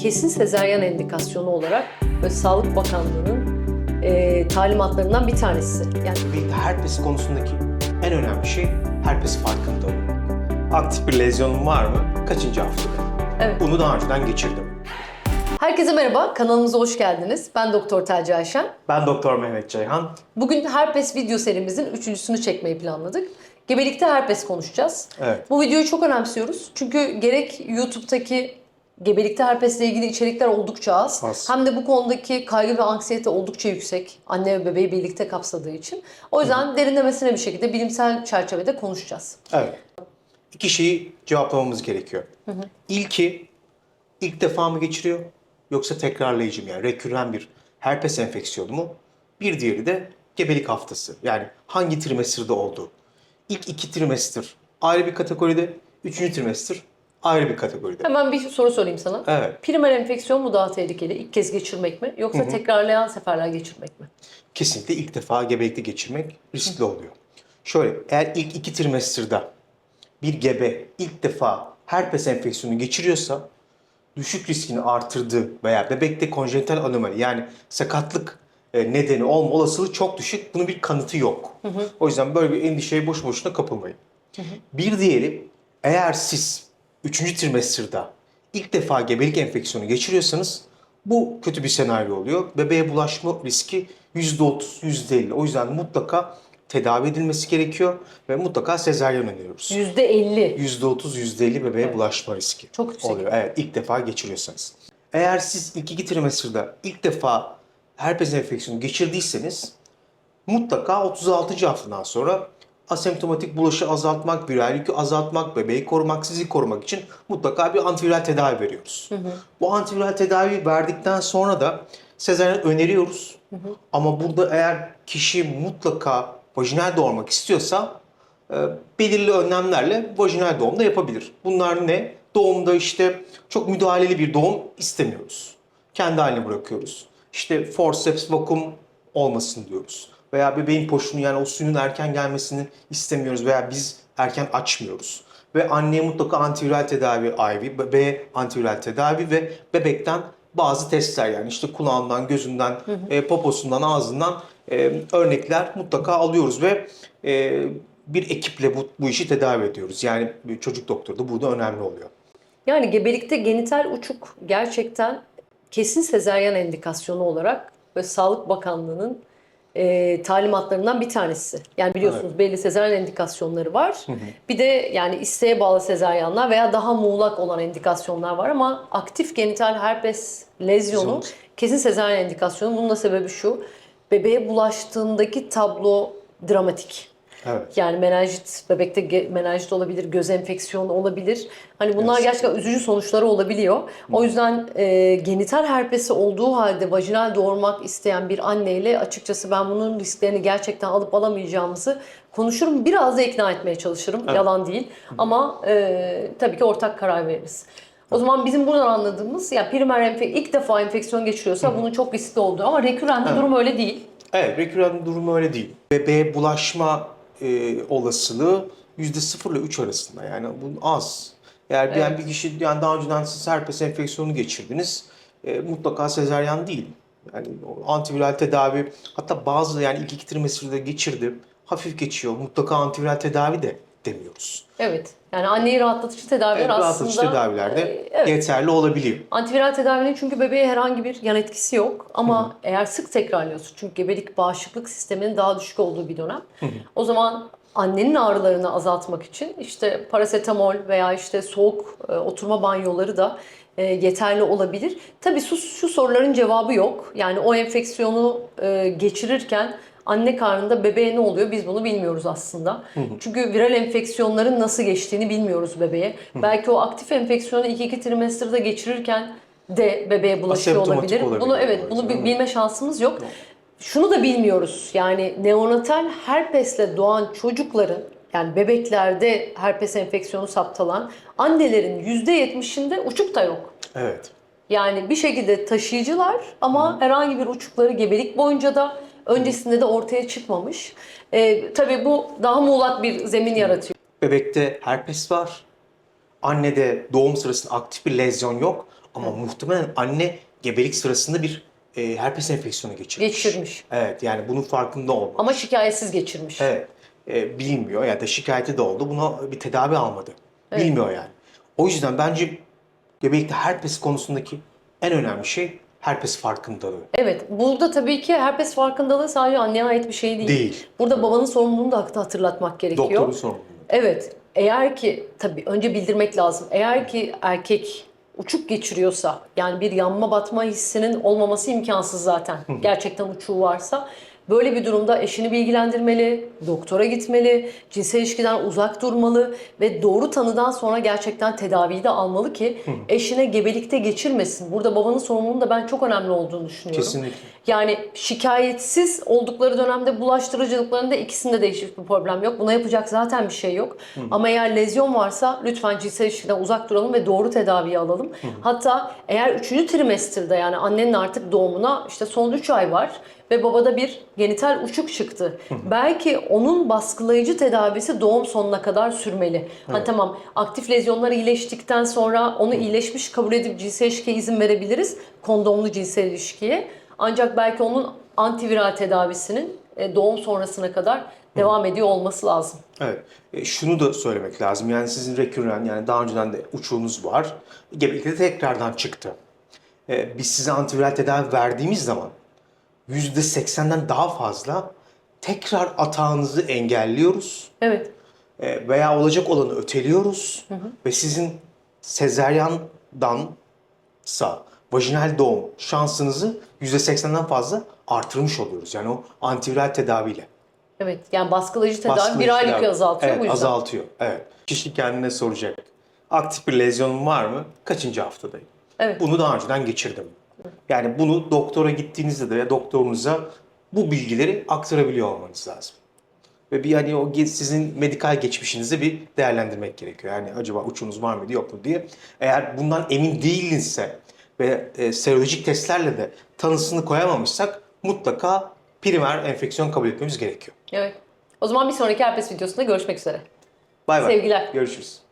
kesin sezaryen endikasyonu olarak ve Sağlık Bakanlığı'nın e, talimatlarından bir tanesi. Yani Birlikte herpes konusundaki en önemli şey herpes farkındalığı. Aktif bir lezyonun var mı? Kaçıncı haftada? Evet. Bunu daha önceden geçirdim. herkese merhaba, kanalımıza hoş geldiniz. Ben Doktor Tercih Ayşen. Ben Doktor Mehmet Ceyhan. Bugün herpes video serimizin üçüncüsünü çekmeyi planladık. Gebelikte herpes konuşacağız. Evet. Bu videoyu çok önemsiyoruz. Çünkü gerek YouTube'daki gebelikte herpesle ilgili içerikler oldukça az. Az. Hem de bu konudaki kaygı ve anksiyete oldukça yüksek. Anne ve bebeği birlikte kapsadığı için. O yüzden derinlemesine bir şekilde bilimsel çerçevede konuşacağız. Evet. İki şeyi cevaplamamız gerekiyor. İlki, ilk defa mı geçiriyor yoksa tekrarlayıcı mı? Yani rekürren bir herpes enfeksiyonu mu? Bir diğeri de gebelik haftası. Yani hangi trimesterde olduğu. İlk iki trimester ayrı bir kategoride, üçüncü trimester ayrı bir kategoride. Hemen bir soru sorayım sana. Evet. Primer enfeksiyon mu daha tehlikeli? İlk kez geçirmek mi? Yoksa tekrarlayan seferler geçirmek mi? kesinlikle ilk defa gebelikte geçirmek riskli oluyor. Şöyle, eğer ilk iki trimesterde bir gebe ilk defa herpes enfeksiyonu geçiriyorsa düşük riskini artırdığı veya bebekte konjenital anomali yani sakatlık e, nedeni olma olasılığı çok düşük. Bunun bir kanıtı yok. O yüzden böyle bir endişeye boş boşuna kapılmayın. Bir diğeri eğer siz 3. trimesterde ilk defa gebelik enfeksiyonu geçiriyorsanız bu kötü bir senaryo oluyor. Bebeğe bulaşma riski %30, %50. O yüzden mutlaka tedavi edilmesi gerekiyor ve mutlaka sezaryen öneriyoruz. %50. %30, %50 bebeğe bulaşma riski Çok yüksek. oluyor. Evet, ilk defa geçiriyorsanız. Eğer siz ilk iki trimesterde ilk defa herpes enfeksiyonu geçirdiyseniz mutlaka 36. haftadan sonra asemptomatik bulaşı azaltmak, viral yükü azaltmak, bebeği korumak, sizi korumak için mutlaka bir antiviral tedavi veriyoruz. Bu antiviral tedavi verdikten sonra da sezaryen öneriyoruz. Ama burada eğer kişi mutlaka vajinal doğurmak istiyorsa e, belirli önlemlerle vajinal doğum da yapabilir. Bunlar ne? Doğumda işte çok müdahaleli bir doğum istemiyoruz. Kendi haline bırakıyoruz. İşte forceps vakum olmasın diyoruz. Veya bebeğin poşunu yani o suyun erken gelmesini istemiyoruz veya biz erken açmıyoruz. Ve anneye mutlaka antiviral tedavi IV, bebeğe antiviral tedavi ve bebekten bazı testler yani işte kulağından, gözünden, e, poposundan, ağzından e, örnekler mutlaka alıyoruz ve e, bir ekiple bu, bu işi tedavi ediyoruz. Yani çocuk doktoru da burada önemli oluyor. Yani gebelikte genital uçuk gerçekten kesin sezaryen endikasyonu olarak ve Sağlık Bakanlığı'nın e, talimatlarından bir tanesi. Yani biliyorsunuz belli sezaryen endikasyonları var. Bir de yani isteğe bağlı sezaryenler veya daha muğlak olan endikasyonlar var ama aktif genital herpes lezyonu Lezyonu. kesin sezaryen endikasyonu. Bunun da sebebi şu. Bebeğe bulaştığındaki tablo dramatik. Evet. Yani menenjit, bebekte menenjit olabilir, göz enfeksiyonu olabilir. Hani bunlar Evet. gerçekten üzücü sonuçları olabiliyor. O yüzden e, genital herpesi olduğu halde vajinal doğurmak isteyen bir anneyle açıkçası ben bunun risklerini gerçekten alıp alamayacağımızı konuşurum. Biraz da ikna etmeye çalışırım. Yalan değil. Ama e, tabii ki ortak karar veririz. O zaman bizim buradan anladığımız ya primer enfe ilk defa enfeksiyon geçiriyorsa bunun çok riskli olduğu ama rekürrende durum öyle değil. Evet, rekürren durumu öyle değil. Bebeğe bulaşma e, olasılığı %0 ile 3 arasında. Yani bu az. Eğer bir, yani bir kişi yani daha önceden siz herpes enfeksiyonu geçirdiniz, e, mutlaka sezaryen değil. Yani antiviral tedavi, hatta bazı yani ilk iki trimesterde geçirdi, hafif geçiyor, mutlaka antiviral tedavi de demiyoruz. Evet. Yani anneyi rahatlatıcı tedaviler Evet, aslında rahatlatıcı tedaviler de e, evet. yeterli olabiliyor. Antiviral tedavinin çünkü bebeğe herhangi bir yan etkisi yok. Ama eğer sık tekrarlıyorsun çünkü gebelik bağışıklık sisteminin daha düşük olduğu bir dönem. O zaman annenin ağrılarını azaltmak için işte parasetamol veya işte soğuk e, oturma banyoları da e, yeterli olabilir. Tabii şu, şu soruların cevabı yok. Yani o enfeksiyonu e, geçirirken anne karnında bebeğe ne oluyor biz bunu bilmiyoruz aslında. Çünkü viral enfeksiyonların nasıl geçtiğini bilmiyoruz bebeğe. Belki o aktif enfeksiyonu 2-2 trimesterde geçirirken de bebeğe bulaşıyor olabilir. olabilir Bunu evet bunu bi- bilme şansımız yok. Şunu da bilmiyoruz. Yani neonatal herpesle doğan çocukların yani bebeklerde herpes enfeksiyonu saptalan annelerin %70'inde uçuk da yok. Evet. Yani bir şekilde taşıyıcılar ama herhangi bir uçukları gebelik boyunca da öncesinde de ortaya çıkmamış. Ee, tabii bu daha muğlak bir zemin yaratıyor. Bebekte herpes var. Annede doğum sırasında aktif bir lezyon yok. Ama muhtemelen anne gebelik sırasında bir e, herpes enfeksiyonu geçirmiş. Geçirmiş. Evet yani bunun farkında olmalı. Ama şikayetsiz geçirmiş. Evet. E, bilinmiyor ya da şikayeti de oldu. Buna bir tedavi almadı. Evet. Bilmiyor yani. O yüzden bence gebelikte herpes konusundaki en önemli şey herpes farkındalığı. Evet, burada tabii ki herpes farkındalığı sadece anneye ait bir şey değil. Değil. Burada babanın sorumluluğunu da hatırlatmak gerekiyor. Doktorun sorumluluğu. Evet, eğer ki tabii önce bildirmek lazım. Eğer ki erkek uçuk geçiriyorsa yani bir yanma batma hissinin olmaması imkansız zaten. Gerçekten uçuğu varsa böyle bir durumda eşini bilgilendirmeli, doktora gitmeli, cinsel ilişkiden uzak durmalı ve doğru tanıdan sonra gerçekten tedaviyi de almalı ki eşine gebelikte geçirmesin. Burada babanın sorumluluğunun da ben çok önemli olduğunu düşünüyorum. Kesinlikle. Yani şikayetsiz oldukları dönemde bulaştırıcılıklarında ikisinde de hiçbir problem yok. Buna yapacak zaten bir şey yok. Ama eğer lezyon varsa lütfen cinsel ilişkiden uzak duralım ve doğru tedaviyi alalım. Hatta eğer 3. trimesterde yani annenin artık doğumuna işte son 3 ay var ve babada bir genital uçuk çıktı. Belki onun baskılayıcı tedavisi doğum sonuna kadar sürmeli. Hani tamam aktif lezyonlar iyileştikten sonra onu iyileşmiş kabul edip cinsel ilişkiye izin verebiliriz. Kondomlu cinsel ilişkiye. Ancak belki onun antiviral tedavisinin e, doğum sonrasına kadar devam ediyor olması lazım. Evet. E, şunu da söylemek lazım. Yani sizin rekürren yani daha önceden de uçuğunuz var. Gebelikte tekrardan çıktı. E, biz size antiviral tedavi verdiğimiz zaman %80'den daha fazla tekrar atağınızı engelliyoruz. Evet. E, veya olacak olanı öteliyoruz ve sizin sezeryandansa vajinal doğum şansınızı %80'den fazla artırmış oluyoruz. Yani o antiviral tedaviyle. Evet. Yani baskılayıcı tedavi Baskılayıcı bir aylık tedavi. azaltıyor evet, bu yüzden. azaltıyor. Evet. Kişi kendine soracak. Aktif bir lezyonum var mı? Kaçıncı haftadayım? Evet. Bunu daha önceden geçirdim. Yani bunu doktora gittiğinizde de doktorunuza bu bilgileri aktarabiliyor olmanız lazım. Ve bir hani o sizin medikal geçmişinizi bir değerlendirmek gerekiyor. Yani acaba uçunuz var mıydı yok mu diye. Eğer bundan emin değilinse ve e, serolojik testlerle de tanısını koyamamışsak mutlaka primer enfeksiyon kabul etmemiz gerekiyor. Evet. O zaman bir sonraki herpes videosunda görüşmek üzere. Bay bay. Sevgiler. Görüşürüz.